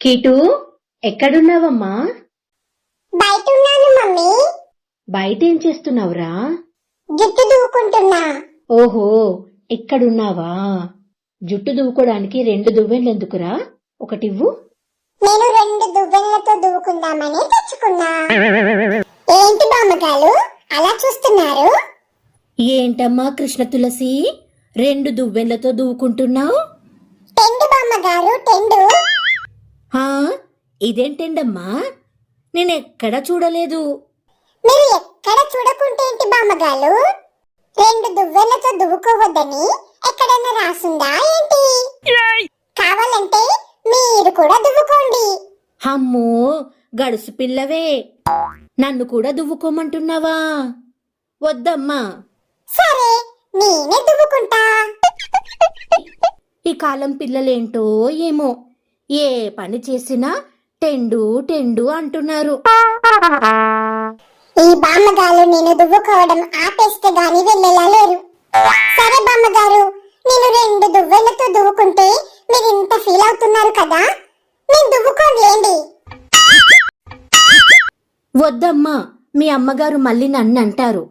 కీటు ఎక్కడున్నావమ్మా? బయట ఉన్నాను మమ్మీ. బయట ఏం చేస్తున్నావురా? జుట్టు దూకుంటున్నా ఓహో ఇక్కడున్నావా జుట్టు దువ్వుకోవడానికి రెండు దువ్వెళ్ళెందుకురా ఒకటివ్వు. నేను రెండు దువ్వెనలతో దువ్వుకుందామని తెచ్చుకున్నా. ఏంటి బామ్మగారు? అలా చూస్తున్నారు? ఏంటమ్మా కృష్ణ తులసి? రెండు దువ్వెళ్ళతో దువ్వుకుంటున్నావు? టెండు బామ్మగారు టెండు. ఇదేంటండమ్మా? నేనెక్కడా చూడలేదు. మీరు ఎక్కడ చూడకుంటే ఏంటి బామ్మగారు? రెండు దువ్వెనలతో దువ్వుకోవద్దని ఎక్కడైనా రాసుందా ఏంటి? కావాలంటే మీరు కూడా దువ్వుకోండి. అమ్మో గడుసు పిల్లవే. నన్ను కూడా దువ్వుకోమంటున్నావా? వద్దమ్మా. సరే నేనే దువ్వుకుంటా. ఈ కాలం పిల్లలేంటో ఏమో. ఏ పని చేసినా టెండు టెండు అంటున్నారు. ఈ బామ్మగారు నేను దువ్వుకోవడం ఆపేస్తే గాని వెళ్ళేలా లేరు. సరే బామ్మగారు నేను రెండు దువ్వెలతో దువ్వుకుంటే మీరు ఇంత ఫీల్ అవుతున్నారు కదా? నేను దువ్వుకోలేండి వద్దమ్మా మీ అమ్మగారు మళ్ళీ నన్ను అంటారు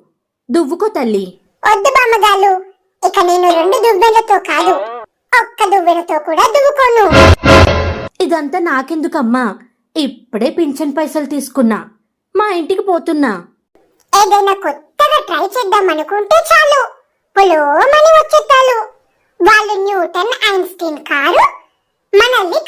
దువ్వుకో తల్లి. వద్దు బామ్మగారు ఇక నేను రెండు దువ్వెలతో కాదు ఒక్క దువ్వెలతో కూడా దువ్వుకోను. ఇదంతా నాకెందుకమ్మా? ఇప్పుడే పింఛన్ పైసలు తీసుకున్నా. మా ఇంటికి పోతున్నా. ఏదైనా కొత్తగా ట్రై చేద్దాం అనుకుంటే చాలు. పులోమని వచ్చేతాలు వాళ్ళు న్యూటన్ ఐన్స్టీన్ కారు మనల్ని